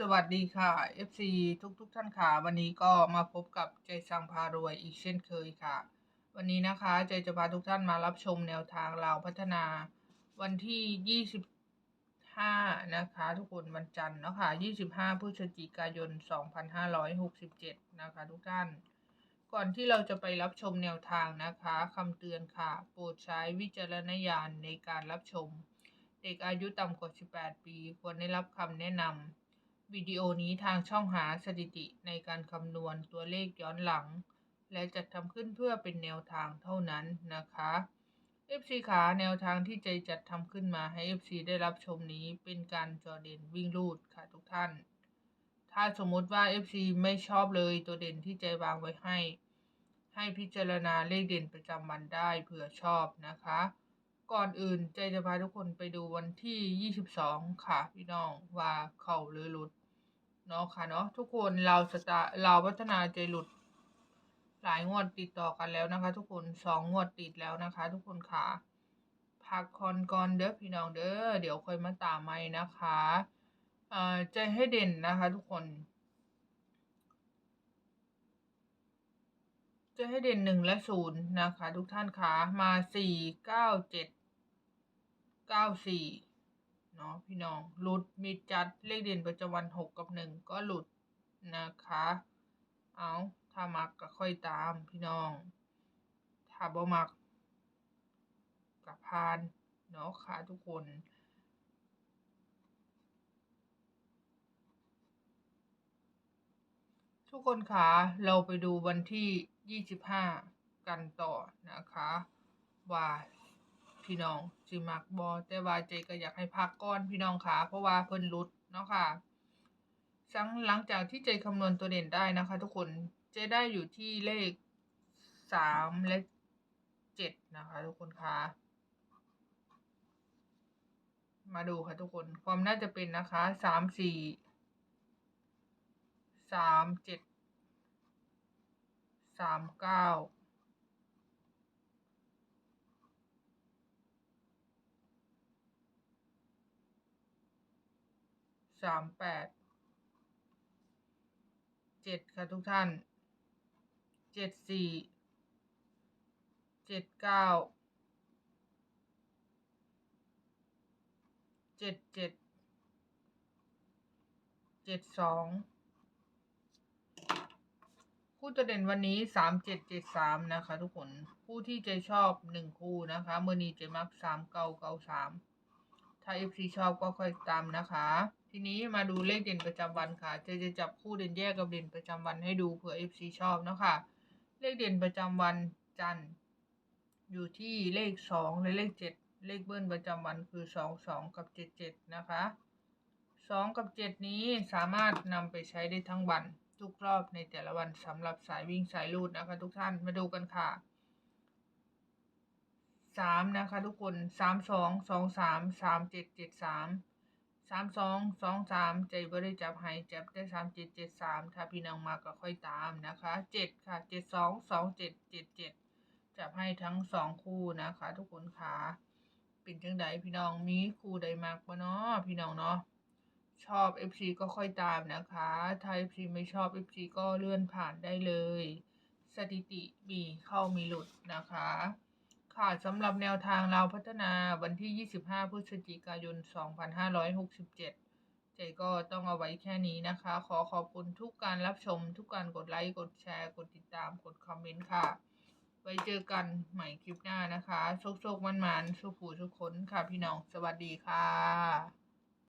สวัสดีค่ะ FC ทุกทุกท่านค่ะ วันนี้ก็มาพบกับใจสังพารวยอีกเช่นเคยค่ะ วันนี้นะคะใจจะพาทุกท่านมารับชมแนวทางเราวพัฒนา วันที่ 25 นะคะ ทุกคนวันจันทร์เนาะค่ะ25พฤศจิกายน 2567 นะคะ ทุกท่าน ก่อนที่เราจะไปรับชมแนวทางนะคะคำเตือนค่ะ โปรดใช้วิจารณญาณในการรับชม เด็กอายุต่ำกว่า 18 ปี ควรได้รับคำแนะนำ วิดีโอนี้ทางช่องหาสถิติในการคำนวณตัวเลขย้อนหลัง และจัดทำขึ้นเพื่อเป็นแนวทางเท่านั้นนะคะ FC ขาแนวทางที่ใจจัดทำขึ้นมาให้ FC ได้รับชมนี้เป็นการจอเด่นวิ่งรูดค่ะทุกท่าน ถ้าสมมติว่า FC ไม่ชอบเลยตัวเด่นที่ใจวางไว้ให้ ให้พิจารณาเลขเด่นประจำวันได้เผื่อชอบนะคะก่อนอื่นใจจะพาทุกคนไปดูวันที่ 22 ค่ะพี่น้องว่าเข่าหรือหลุด เนาะค่ะเนาะทุกคนเราสตาเราพัฒนาใจหลุดหลายงวดติดต่อกันแล้วนะคะ ทุกคนสองงวดติดแล้วนะคะ ทุกคนค่ะพักคอนก่อนเด้อพี่น้องเด้อเดี๋ยวค่อยมาตามใหม่นะคะเอ่อใจให้เด่นนะคะ ทุกคนจะให้เด่นหนึ่งและศูนย์นะคะ ทุกท่านคะมาสี่เก้าเจ็ดเก้าสี่ เนาะพี่น้องหลุดมีจัดเลขเด่นประจำวันหกกับหนึ่งก็หลุดนะคะ เอาถ้ามักก็ค่อยตามพี่น้อง ถ้าบ่มักกับพานเนาะค่ะทุกคนทุกคนคะเราไปดูวันที่ 25 กันต่อนะคะ ว่า พี่น้องสิมักบอแต่ว่าเจก็อยากให้พักก้อนพี่น้องค่ะ เพราะว่าเพิ่นรุดเนาะค่ะสังหลังจากที่เจคำนวณตัวเด่นได้นะคะ ทุกคนเจได้อยู่ที่เลข3และ7นะคะ ทุกคนค่ะมาดูค่ะทุกคนความน่าจะเป็นนะคะ3 4สามเจ็ดสามเก้า สามแปดเจ็ดค่ะทุกท่านเจ็ดสี่เจ็ดเก้าเจ็ดเจ็ดเจ็ดสองคู่ตัวเด่นวันนี้สามเจ็ดเจ็ดสามนะคะทุกคน คู่ที่ใจชอบหนึ่งคู่นะคะเมื่อนี้เจมักสามเก้าเก้าสาม ถ้าเอฟซีชอบก็ค่อยตามนะคะ ทีนี้มาดูเลขเด่นประจำวันค่ะเจจะจับคู่เด่นแยกกับเด่นประจำวันให้ดูเผื่อเอฟซีชอบเนาะค่ะ เลขเด่นประจำวันจันทร์อยู่ที่เลขสองและเลขเจ็ดเลขเบิ้ลประจำวันคือสองสองกับเจ็ดเจ็ดนะคะสองกับเจ็ดนี้สามารถนำไปใช้ได้ทั้งวันทุกรอบในแต่ละวันสำหรับสายวิ่งสายลูดนะคะ ทุกท่านมาดูกันค่ะ สามนะคะทุกคนสามสองสองสามสามเจ็ดเจ็ดสามสามสองสองสามใจบริจับให้จับได้สามเจ็ดเจ็ดสามถ้าพี่น้องมาก็ค่อยตามนะคะเจ็ดค่ะเจ็ดสองสองเจ็ดเจ็ดเจ็ดจับให้ทั้งสองคู่นะคะ ทุกคนค่ะเป็นจังใดพี่น้องมีคู่ใดมากปะเนาะพี่น้องเนาะชอบ FC ก็ค่อยตามนะคะถ้า FC ไม่ชอบ FC ก็เลื่อนผ่านได้เลย สถิติมีเข้ามีหลุดนะคะ ค่ะสำหรับแนวทางเราพัฒนาวันที่ 25 พฤศจิกายน 2567 เจก็ต้องเอาไว้แค่นี้นะคะ ขอขอบคุณทุกการรับชม ทุกการกดไลค์ กดแชร์ กดติดตาม กดคอมเมนต์ค่ะ ไว้เจอกันใหม่คลิปหน้านะคะ โชคๆมันๆสุขผู้ทุกคนค่ะพี่น้อง สวัสดีค่ะ